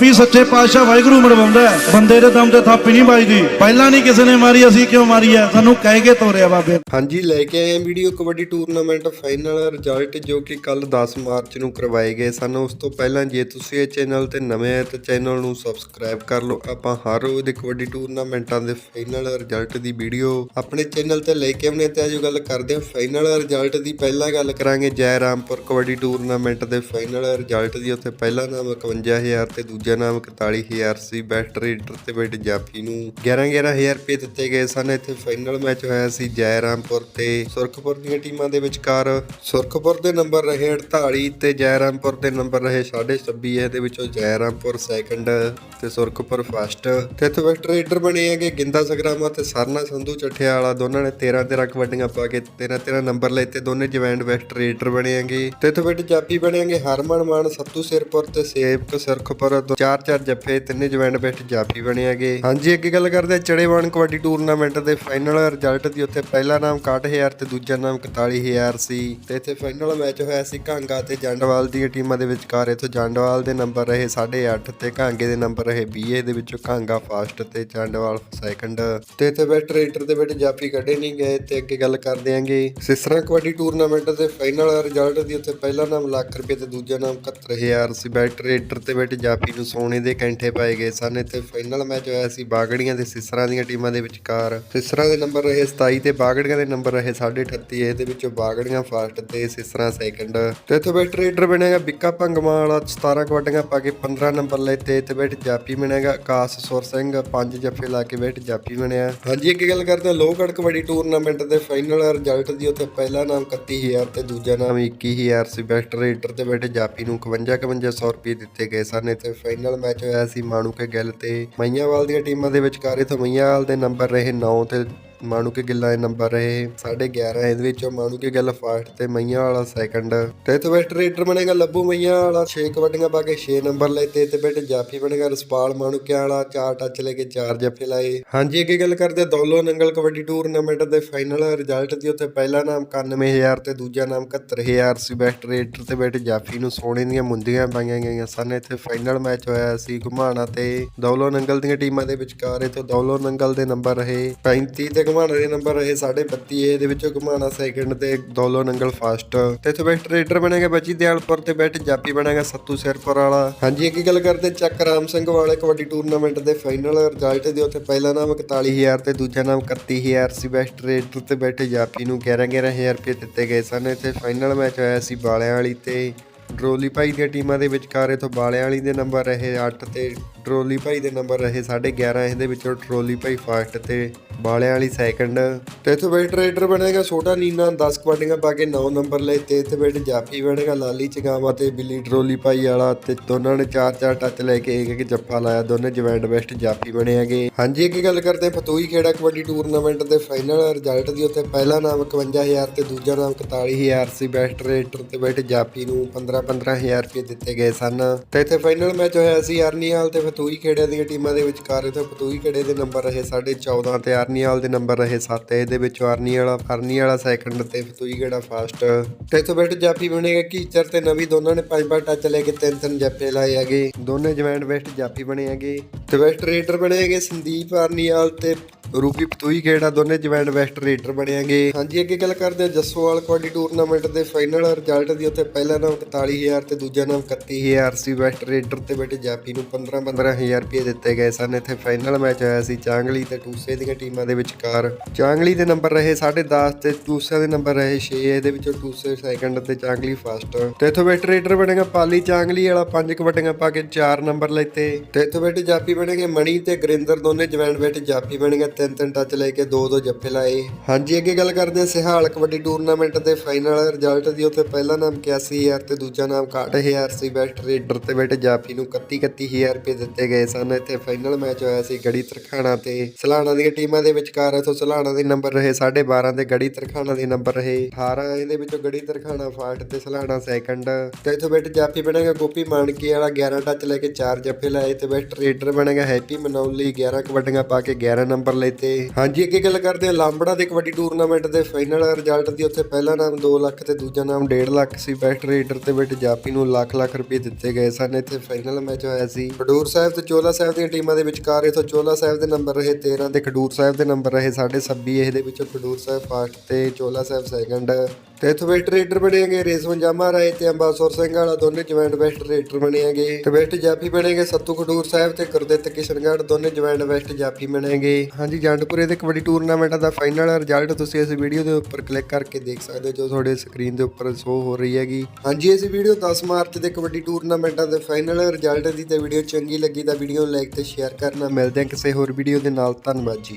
ਵੀ ਸੱਚੇ ਪਾਤਸ਼ਾਹ ਵਾਹਿਗੁਰੂ ਮਰਵਾਉਂਦਾ ਬੰਦੇ ਦੇ ਦਮ ਤੇ ਥਾਪੀ ਨਹੀਂ ਵੱਜਦੀ। ਪਹਿਲਾਂ ਨਹੀਂ ਕਿਸੇ ਨੇ ਮਾਰੀ, ਅਸੀਂ ਕਿਉਂ ਮਾਰੀ ਹੈ? ਸਾਨੂੰ ਕਹਿ ਕੇ ਤੋਰਿਆ ਬਾਬੇ। ਹਾਂਜੀ, ਲੈ ਕੇ ਆਏ ਹਾਂ video kabaddi tournament final result ਜੋ ਕਿ ਕੱਲ 10 ਮਾਰਚ ਨੂੰ ਕਰਵਾਏ ਗਏ ਸਨ। ਉਸ ਤੋਂ ਪਹਿਲਾਂ ਜੇ ਤੁਸੀਂ ਇਹ ਚੈਨਲ ਤੇ ਨਵੇਂ ਆਏ ਤਾਂ ਚੈਨਲ ਨੂੰ ਸਬਸਕ੍ਰਾਈਬ ਕਰ ਲਓ। ਆਪਾਂ ਹਰ ਰੋਜ਼ ਦੇ ਕਬੱਡੀ ਟੂਰਨਾਮੈਂਟਾਂ ਦੇ ਫਾਈਨਲ ਰਿਜ਼ਲਟ ਦੀ ਵੀਡੀਓ ਆਪਣੇ ਚੈਨਲ ਤੇ ਲੈ ਕੇ ਆਉਂਦੇ ਤੇ ਅੱਜ ਗੱਲ ਕਰਦੇ ਹਾਂ। ਫਾਈਨਲ ਰਿਜ਼ਲਟ ਦੀ ਪਹਿਲਾਂ ਗੱਲ ਕਰਾਂਗੇ ਜੈ ਰਾਮਪੁਰ ਕਬੱਡੀ ਟੂਰਨਾਮੈਂਟ ਦੇ ਫਾਈਨਲ ਰਿਜ਼ਲਟ ਦੀ। ਉੱਥੇ ਪਹਿਲਾ ਨਾਮ 51000 ਤੇ ਦੂਜਾ ਨਾਮ 41000 ਸੀ ਬੈਸਟ ਰੇਡਰ ਤੇ ਬੈਟ ਜਾਫੀ ਨੂੰ 11 11000 ਰੁਪਏ ਦਿੱਤੇ ਗਏ ਸਨ। ਇੱਥੇ ਫਾਈਨਲ ਮੈਚ ਹੋਇਆ ਸੀ ਜੈ ਰਾਮਪੁਰ ਤੇ ਸੁਰਖਪੁਰ ਦੀਆਂ ਟੀਮਾਂ ਦੇ ਵਿਚਕਾਰ। ਸੁਰਖਪੁਰ ਦੇ ਨੰਬਰ ਰਹੇ 48 ਤੇ ਜੈ ਰਾਮਪੁਰ ਦੇ ਨੰਬਰ ਰਹੇ 26 ਇਹਦੇ ਵਿੱਚੋਂ ਜੈ ਰਾਮਪੁਰ ਸੈਕੰਡ ਤੇ ਸੁਰਖਪੁਰ ਫਸਟ ਤੇ ਇੱਥੇ ਬੈਸਟ ਰੇਡਰ ਬਣੇ ਹੈਗੇ ਗਿੰਦਾ ਸਗਰਾਮਾ ਤੇ ਸਰਨਾ ਸੰਧੂ ਚੱਠਿਆ ਦੋਨਾਂ ਨੇ 13 13 ਕਬੱਡੀਆਂ ਪਾ ਕੇ 13 13 ਨੰਬਰ ਲਏ ਤੇ ਦੋਨੇ ਜਵੈਂਡ ਬੈਸਟ ਰੇਡਰ ਬਣੇ ਹੈਗੇ। ਤੇ ਇੱਥੇ ਬੈਠ ਜਾਪੀ ਬਣੇ ਹੈਗੇ ਹਰਮਨ ਮਾਨ, ਸੱਤੂ ਸਿਰਪੁਰ ਤੇ ਸੇਵਕ ਸੁਰਖਪੁਰ ਚਾਰ ਚਾਰ ਜੱਫੇ, ਤਿੰਨੇ ਜਵੈਂਡ ਬੈਸਟ ਜਾਪੀ ਬਣੇ ਹੈਗੇ। ਹਾਂਜੀ, ਅੱਗੇ ਗੱਲ ਕਰਦੇ ਹਾਂ ਚੜੇਵਾਨ ਕਬੱਡੀ ਟੂਰਨਾਮੈਂਟ ਦੇ ਫਾਈਨਲ ਰਿਜ਼ਲਟ ਦੀ, ਉੱਥੇ ਪਹਿਲਾ ਨਾਮ 61000 ਤੇ ਦੂਜਾ ਨਾਮ 41000 ਸੀ। ਤੇ ਇੱਥੇ ਫਾਈਨਲ ਮੈਚ ਹੋਇਆ ਸੀ ਕਾਂਗਾ ਤੇ ਜੰਡਵਾਲ ਦੀਆਂ ਟੀਮਾਂ ਦੇ ਵਿਚਕਾਰ। ਇੱਥੋਂ ਜੰਡਵਾਲ ਦੇ ਨੰਬਰ ਰਹੇ 8.5 ਤੇ ਕਾਂਗੇ ਦੇ ਨੰਬਰ ਰਹੇ 20 ਦੇ ਵਿੱਚੋਂ ਕਾਂਗਾ ਫਸਟ ਤੇ ਜੰਡਵਾਲ ਸੈਕੰਡ ਤੇ ਇੱਥੇ ਬੈਟ ਰੇਟਰ ਦੇ ਵਿੱਚ ਜਾਫੀ ਕੱਢੇ ਨਹੀਂ ਗਏ ਤੇ ਅੱਗੇ ਗੱਲ ਕਰਦੇ ਆਂਗੇ ਸਿਸਰਾ ਕਬੱਡੀ ਟੂਰਨਾਮੈਂਟ ਦੇ ਫਾਈਨਲ ਰਿਜ਼ਲਟ ਦੀ, ਉੱਥੇ ਪਹਿਲਾ ਨਾਮ ਲੱਖ ਰੁਪਏ ਤੇ ਦੂਜਾ ਨਾਮ 71000 ਸੀ। ਬੈਟ ਰੇਟਰ ਤੇ ਬੈਟ ਜਾਫੀ ਨੂੰ ਸੋਨੇ ਦੇ ਕੈਂਠੇ ਪਾਏ ਗਏ ਸਨ ਇੱਥੇ ਫਾਈਨਲ ਮੈਚ ਹੋਇਆ ਸੀ ਬਾਗੜੀਆਂ ਤੇ ਸਿਸਰਾਂ ਦੀਆਂ ਟੀਮਾਂ ਦੇ ਵਿਚਕਾਰ। ਸਿਸਰਾ ਦੇ ਨੰਬਰ ਰਹੇ 27 ਤੇ ਬਾਗੜੀਆਂ ਦੇ ਨੰਬਰ ਰਹੇ 38 ਇਹਦੇ ਵਿੱਚੋਂ ਬਾਗੜੀਆਂ ਫਸਟ ਤੇ ਸਿਸਰਾ ਸੈਕੰਡ ਤੇ ਇੱਥੇ ਬੈਟ ਰੇਡਰ ਬਣੇਗਾ ਬਿੱਕਾ ਭੰਗਮਾ ਵਾਲਾ 17 ਕਬੱਡੀਆਂ ਪਾ ਕੇ 15 ਨੰਬਰ ਲਏ ਤੇ ਇੱਥੇ ਬੈਠ ਜਾਪੀ ਬਣੇਗਾ ਆਕਾਸ਼ ਸੁਰ ਸਿੰਘ, ਪੰਜ ਜੱਫੇ ਲਾ ਕੇ ਬੈਠ ਜਾਪੀ ਬਣਿਆ। ਹਾਂਜੀ ਅੱਗੇ ਗੱਲ ਕਰਦੇ ਹਾਂ ਲੋਹਗੜ੍ਹ ਕਬੱਡੀ ਟੂਰਨਾਮੈਂਟ ਦੇ ਫਾਈਨਲ ਰਿਜ਼ਲਟ ਦੀ ਉੱਥੇ ਪਹਿਲਾ ਨਾਮ 31000 ਤੇ ਦੂਜਾ ਨਾਮ 21000 ਸੀ। ਬੈਸਟ ਰੇਡਰ ਤੇ ਬੈਠੇ ਜਾਪੀ ਨੂੰ 51 5100 ਰੁਪਏ ਦਿੱਤੇ ਗਏ ਸਨ। ਇੱਥੇ ਫਾਈਨਲ ਮੈਚ ਹੋਇਆ ਸੀ ਮਾਣੂਕੇ ਗਿੱਲ ਤੇ ਮਈਆਂਵਾਲ ਦੀਆਂ ਟੀਮਾਂ ਦੇ ਵਿਚਕਾਰ ਇਥੋਂ ਮਈਆਂਵਾਲ ਦੇ ਨੰਬਰ ਰਹੇ 9 ਤੇ ਮਾਣੂਕੇ ਗਿੱਲਾਂ ਦੇ ਨੰਬਰ ਰਹੇ 11.5 ਇਹਦੇ ਵਿੱਚੋਂ ਮਾਣੂਕੇ ਗਿੱਲ ਫਸਟ ਤੇ ਮਈਆਂ ਵਾਲਾ ਸੈਕੰਡ ਤੇ ਇੱਥੇ ਰੇਡਰ ਬਣੇਗਾ ਲੱਭੂ ਮਈਆਂ ਵਾਲਾ 6 ਕਬੱਡੀਆਂ ਪਾ ਕੇ 6 ਨੰਬਰ ਲਏ ਤੇ ਇੱਥੇ ਬੈਠੇ ਜਾਫੀ ਬਣੇਗਾ, ਰਸਪਾਲ ਮਾਣੂਕੇ ਵਾਲਾ 4 ਟੱਚ ਲੈ ਕੇ 4 ਜੱਫੇ ਲਾਏ। ਹਾਂਜੀ, ਅੱਗੇ ਗੱਲ ਕਰਦੇ ਦੌਲੋ ਨੰਗਲ ਕਬੱਡੀ ਟੂਰਨਾਮੈਂਟ ਦੇ ਫਾਈਨਲ ਰਿਜ਼ਲਟ ਦੀ। ਉੱਥੇ ਪਹਿਲਾ ਨਾਮ 91000 ਤੇ ਦੂਜਾ ਨਾਮ 71000 ਸੀ। ਬੈਸਟ ਰੇਡਰ ਤੇ ਬੈਠੇ ਜਾਫੀ ਨੂੰ ਸੋਨੇ ਦੀਆਂ ਮੁੰਦੀਆਂ ਪਾਈਆਂ ਗਈਆਂ ਸਨ। ਇੱਥੇ ਫਾਈਨਲ ਮੈਚ ਹੋਇਆ ਸੀ ਘੁਮਾਣਾ ਤੇ। ਦੌਲੋ ਨੰਗਲ ਦੀਆਂ ਟੀਮਾਂ ਦੇ ਵਿਚਕਾਰ ਇਥੋਂ ਦੌਲੋ ਨੰਗਲ ਦੇ ਨੰਬਰ ਰਹੇ। 35 ਤੇ ਘੁਮਾਣਾ ਦੇ ਨੰਬਰ ਰਹੇ 32.5 ਇਹਦੇ ਵਿੱਚੋਂ ਘੁਮਾਣਾ ਸੈਕਿੰਡ ਤੇ ਦੌਲੋ ਨੰਗਲ ਫਸਟ ਤੇ ਇੱਥੇ ਬੈਸਟ ਰੇਡਰ ਬਣੇਗਾ ਬੱਚੀ ਦਿਆਲਪੁਰ ਤੇ ਬੈਠ ਜਾਪੀ ਬਣੇਗਾ ਸੱਤੂ ਸਿਰਪੁਰ ਵਾਲਾ। ਹਾਂਜੀ ਅੱਗੇ ਗੱਲ ਕਰਦੇ, ਚੱਕ ਰਾਮ ਸਿੰਘ ਵਾਲੇ ਕਬੱਡੀ ਟੂਰਨਾਮੈਂਟ ਦੇ ਫਾਈਨਲ ਰਿਜ਼ਲਟ ਦੇ ਉੱਥੇ ਪਹਿਲਾ ਨਾਮ 41000 ਤੇ ਦੂਜਾ ਨਾਮ 31000 ਸੀ। ਬੈਸਟ ਰੇਡਰ ਤੇ ਬੈਠੇ ਜਾਪੀ ਨੂੰ 11 11000 ਰੁਪਏ ਦਿੱਤੇ ਗਏ ਸਨ। ਇੱਥੇ ਫਾਈਨਲ ਮੈਚ ਹੋਇਆ ਸੀ ਬਾਲਿਆਂ ਵਾਲੀ ਤੇ ਡਰੋਲੀ ਭਾਈ ਦੀਆਂ ਟੀਮਾਂ ਦੇ ਵਿਚਕਾਰ। ਇਥੋਂ ਬਾਲਿਆਂ ਵਾਲੀ ਦੇ ਨੰਬਰ ਰਹੇ 8 ਤੇ ਟਰੋਲੀ ਭਾਈ ਦੇ ਨੰਬਰ ਰਹੇ 11.5 ਇਹਦੇ ਵਿੱਚੋਂ ਟਰੋਲੀ ਭਾਈ ਫਸਟ ਤੇ ਬਾਲਿਆਂ ਵਾਲੀ ਸੈਕੰਡ ਤੇ ਇੱਥੇ ਬੈਟ ਰੇਡਰ ਬਣੇਗਾ, ਛੋਟਾ ਨੀਨਾ 10 ਕਬੱਡੀਆਂ ਪਾ ਕੇ 9 ਨੰਬਰ ਲਏ ਤੇ ਇੱਥੇ ਬੈਠ ਜਾਫੀ ਬਣੇਗਾ, ਲਾਲੀ ਚਗਾਵਾ ਤੇ ਬਿੱਲੀ ਟਰੋਲੀ ਪਾਈ ਵਾਲਾ ਤੇ ਦੋਨਾਂ ਨੇ 4-4 ਟੱਚ ਲੈ ਕੇ ਇੱਕ ਇੱਕ ਜੱਫਾ ਲਾਇਆ, ਦੋਨੇ ਜਵੈਂਟ ਬੈਸਟ ਜਾਫੀ ਬਣੇ ਹੈਗੇ। ਹਾਂਜੀ, ਇੱਕ ਗੱਲ ਕਰਦੇ ਫਤੂਈ ਖੇੜਾ ਕਬੱਡੀ ਟੂਰਨਾਮੈਂਟ ਦੇ ਫਾਈਨਲ ਰਿਜ਼ਲਟ ਦੀ ਉੱਥੇ ਪਹਿਲਾ ਨਾਮ 51000 ਤੇ ਦੂਜਾ ਨਾਮ 41000 ਸੀ ਬੈਸਟ ਰੇਟਰ ਤੇ ਬੈਟ ਜਾਫੀ ਨੂੰ 15-15000 ਰੁਪਏ ਦਿੱਤੇ ਗਏ ਸਨ। ਤੇ ਇੱਥੇ ਫਾਈਨਲ ਮੈਚ ਹੋਇਆ ਸੀ ਅਰਨੀਹਾਲ ਤੇ ਫਤੂਈ ਖੇੜੇ ਦੀਆਂ ਟੀਮਾਂ ਦੇ ਵਿਚਕਾਰ, ਇੱਥੇ ਫਤੂਈ ਖੇੜੇ ਦੇ ਨੰਬਰ ਰਹੇ 14.5 ਤੇ ਅਰਨੀਵਾਲ ਦੇ ਨੰਬਰ ਰਹੇ 7 ਇਹਦੇ ਵਿੱਚ ਅਰਨੀ ਵਾਲਾ ਸੈਕੰਡ ਤੇ ਫਤੂਈ ਖੇੜਾ ਤੇ ਇੱਥੇ ਬੈਟ ਜਾਫੀ ਬਣੇਗਾ ਕੀਚਰ ਤੇ ਨਵੀਂ, ਦੋਨਾਂ ਨੇ ਪੰਜ ਪੰਜ ਟੱਚ ਲੈ ਕੇ ਤਿੰਨ ਤਿੰਨ ਜੱਫੇ ਲਾਏ ਹੈਗੇ। ਦੋਨੇ ਜਵੈਂਟ ਬੈਸਟ ਜਾਫੀ ਬਣੇ ਹੈਗੇ। ਤੇ ਬੈਸਟ ਰੇਡਰ ਬਣੇ ਹੈਗੇ ਸੰਦੀਪ ਅਰਨੀਵਾਲ ਤੇ ਰੂਪੀ ਪਤੂਈ ਖੇੜਾ ਦੋਨੇ ਜਵੈਂਟ ਵੈਸਟ ਰੇਡਰ ਬਣਿਆਗੇ ਹਾਂਜੀ, ਅੱਗੇ ਗੱਲ ਕਰਦੇ ਹਾਂ ਜੱਸੋਵਾਲ ਕਬੱਡੀ ਟੂਰਨਾਮੈਂਟ ਦੇ ਫਾਈਨਲ ਰਿਜ਼ਲਟ ਦੀ। ਉੱਥੇ ਪਹਿਲਾ ਨਾਮ 41000 ਤੇ ਦੂਜਾ ਨਾਮ 31000 ਸੀ। ਵੈਸਟ ਰੇਡਰ ਤੇ ਬੈਠੇ ਜਾਪੀ ਨੂੰ 15 15000 ਰੁਪਏ ਦਿੱਤੇ ਗਏ ਸਨ। ਇੱਥੇ ਫਾਈਨਲ ਮੈਚ ਹੋਇਆ ਸੀ। ਚਾਂਗਲੀ ਤੇ ਟੂਸੇ ਦੀਆਂ ਟੀਮਾਂ ਦੇ ਵਿਚਕਾਰ। ਚਾਂਗਲੀ ਦੇ ਨੰਬਰ ਰਹੇ 10.5 ਤੇ ਟੂਸੇ ਦੇ ਨੰਬਰ ਰਹੇ 6 ਇਹਦੇ ਵਿੱਚੋਂ ਟੂਸੇ ਸੈਕੰਡ ਤੇ ਚਾਂਗਲੀ ਫਸਟ। ਤੇ ਇੱਥੋਂ ਵੈਸਟ ਰੇਡਰ ਬਣੇਗਾ ਪਾਲੀ ਚਾਂਗਲੀ ਵਾਲਾ ਪੰਜ ਕਬੱਡੀਆਂ ਪਾ ਕੇ 4 ਨੰਬਰ ਲੈਤੇ ਤੇ। ਇੱਥੋਂ ਬੈਠੇ ਜਾਪੀ ਬਣੇਗੇ ਮਣੀ ਤੇ ਗੁਰਿੰਦਰ। ਦੋਨੇ ਜਵੈਂਟ ਬੈਠੇ ਜਾਪੀ ਬਣੇਗਾ ਤਿੰਨ ਤਿੰਨ ਟੱਚ ਲੈ ਕੇ ਦੋ ਦੋ ਜੱਫੇ ਲਾਏ। ਹਾਂਜੀ, ਅੱਗੇ ਗੱਲ ਕਰਦੇ ਹਾਂ ਸਿਹਾਲ ਕਬੱਡੀ ਟੂਰਨਾਮੈਂਟ ਦੇ ਫਾਈਨਲ ਰਿਜ਼ਲਟ ਦੀ। ਉੱਥੇ ਪਹਿਲਾ ਨਾਮ 81000 ਤੇ ਦੂਜਾ ਨਾਮ 61000 ਸੀ। ਬੈਸਟ ਰੇਡਰ ਤੇ ਬੈਠੇ ਜਾਪੀ ਨੂੰ 31 31000 ਰੁਪਏ ਦਿੱਤੇ ਗਏ ਸਨ। ਇੱਥੇ ਫਾਈਨਲ ਮੈਚ ਹੋਇਆ ਸੀ ਗੜੀ ਤਰਖਾਣਾ ਤੇ। ਸਲਾਣਾ ਦੀਆਂ ਟੀਮਾਂ ਦੇ ਵਿਚਕਾਰ ਇਥੋਂ ਸਲਾਣਾ ਦੇ ਨੰਬਰ ਰਹੇ 12.5 ਤੇ ਗੜੀ ਤਰਖਾਣਾ ਦੇ ਨੰਬਰ ਰਹੇ 18 ਇਹਦੇ ਵਿੱਚੋਂ ਗੜੀ ਤਰਖਾਣਾ ਫਾਸਟ ਤੇ ਸਲਾਣਾ ਸੈਕੰਡ ਤੇ ਇੱਥੋਂ ਬੈਠੇ ਜਾਪੀ ਬਣੇਗਾ ਗੋਪੀ ਮਾਨਕੀ ਵਾਲਾ 11 ਟੱਚ ਲੈ ਕੇ 4 ਜੱਫੇ ਲਾਏ ਤੇ ਬੈਸਟ ਰੇਡਰ ਬਣੇਗਾ ਹੈਪੀ ਮਨੌਲੀ 11 ਕਬੱਡੀਆਂ ਪਾ ਕੇ 11 ਨੰਬਰ ਲਏ ਤੇ। ਹਾਂਜੀ ਅੱਗੇ ਗੱਲ ਕਰਦੇ ਹਾਂ, ਲਾਂਬੜਾ ਦੇ ਕਬੱਡੀ ਟੂਰਨਾਮੈਂਟ ਦੇ ਫਾਈਨਲ ਰਿਜ਼ਲਟ ਦੀ ਉੱਥੇ ਪਹਿਲਾ ਨਾਮ 2 ਲੱਖ ਤੇ ਦੂਜਾ ਨਾਮ 1.5 ਲੱਖ ਸੀ। ਬੈਸਟ ਰੇਡਰ ਤੇ ਬਿਟ ਜਾਪੀ ਨੂੰ ਲੱਖ ਲੱਖ ਰੁਪਏ ਦਿੱਤੇ ਗਏ ਸਨ। ਇੱਥੇ ਫਾਈਨਲ ਮੈਚ ਹੋਇਆ ਸੀ। ਖਡੂਰ ਸਾਹਿਬ ਤੇ ਚੋਲਾ ਸਾਹਿਬ ਦੀਆਂ ਟੀਮਾਂ ਦੇ ਵਿਚਕਾਰ ਇਥੋਂ ਚੋਲਾ ਸਾਹਿਬ ਦੇ ਨੰਬਰ ਰਹੇ 13 ਤੇ ਖਡੂਰ ਸਾਹਿਬ ਦੇ ਨੰਬਰ ਰਹੇ 26 ਇਹਦੇ ਵਿੱਚੋਂ ਖਡੂਰ ਸਾਹਿਬ ਫਸਟ ਤੇ ਚੋਲਾ ਸਾਹਿਬ ਸੈਕੰਡ ਤੇ ਇੱਥੋਂ ਬੈਸਟ ਰੇਡਰ ਬਣੇਗੇ ਰੇਸਵਨ ਜਾਮਾ ਰਾਏ ਤੇ ਅੰਬਾਸੁਰ ਸਿੰਘ ਵਾਲਾ, ਦੋਨੇ ਜੁਆਇੰਟ ਬੈਸਟ ਰੇਡਰ ਬਣੇਗੇ ਤੇ ਬੈਸਟ ਜਾਫੀ ਬਣੇਗੇ ਸੱਤੂ ਖਡੂਰ ਸਾਹਿਬ ਤੇ ਗੁਰਦਿੱਤ ਕਿਸ਼ਨਗੜ੍ਹ ਦੋਨੇ ਜੁਆਇੰਟ ਬੈਸਟ ਜਾਫੀ ਬਣੇਗੇ। ਹਾਂਜੀ, ਜੰਡਪੁਰੇ ਦੇ ਕਬੱਡੀ ਟੂਰਨਾਮੈਂਟ ਦਾ ਫਾਈਨਲ ਰਿਜ਼ਲਟ ਤੁਸੀਂ ਇਸ ਵੀਡੀਓ ਦੇ ਉੱਪਰ ਕਲਿੱਕ ਕਰਕੇ ਦੇਖ ਸਕਦੇ ਹੋ, ਜੋ ਤੁਹਾਡੇ ਸਕਰੀਨ ਦੇ ਉੱਪਰ ਸ਼ੋ ਹੋ ਰਹੀ ਹੈਗੀ। ਹਾਂਜੀ, ਇਸ ਵੀਡੀਓ 10 ਮਾਰਚ ਦੇ ਕਬੱਡੀ ਟੂਰਨਾਮੈਂਟਾਂ ਦੇ ਫਾਈਨਲ ਰਿਜ਼ਲਟ ਦੀ ਤੇ ਵੀਡੀਓ ਚੰਗੀ ਲੱਗੀ ਤਾਂ ਵੀਡੀਓ ਨੂੰ ਲਾਈਕ ਤੇ ਸ਼ੇਅਰ ਕਰਨਾ। ਮਿਲਦੇ ਹਾਂ ਕਿਸੇ ਹੋਰ ਵੀਡੀਓ ਦੇ ਨਾਲ, ਧੰਨਵਾਦ ਜੀ।